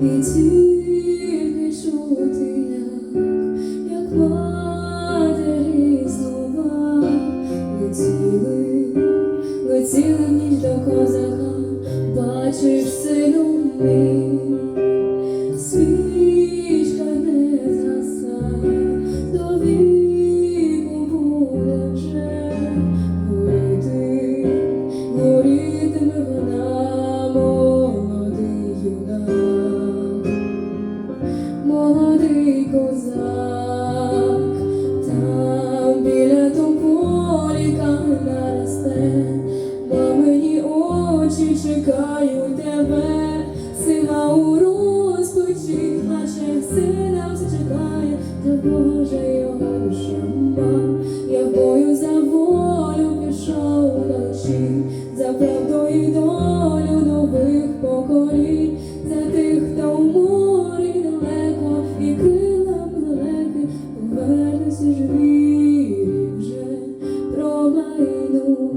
і тільки чути, як, як матері слова летіли, летіли ніч до козака, бачиш сину мій. козак, там біля тополіка наросте, бо мені очі чекають тебе, сина у розпочі, наче сина все чекає, та Боже його душа.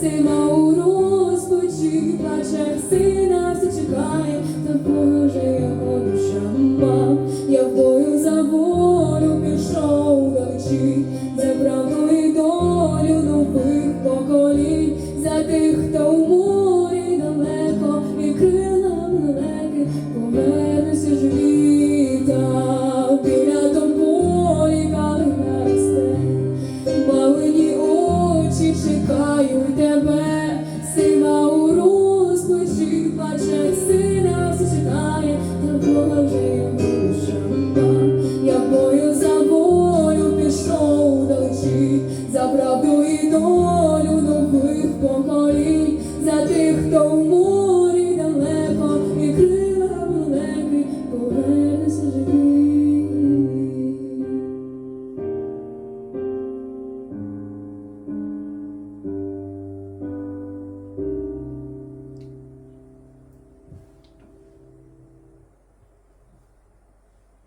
сина у розпачі, плаче сина, все чекає, та долю нових поколінь за тих, хто в мурі.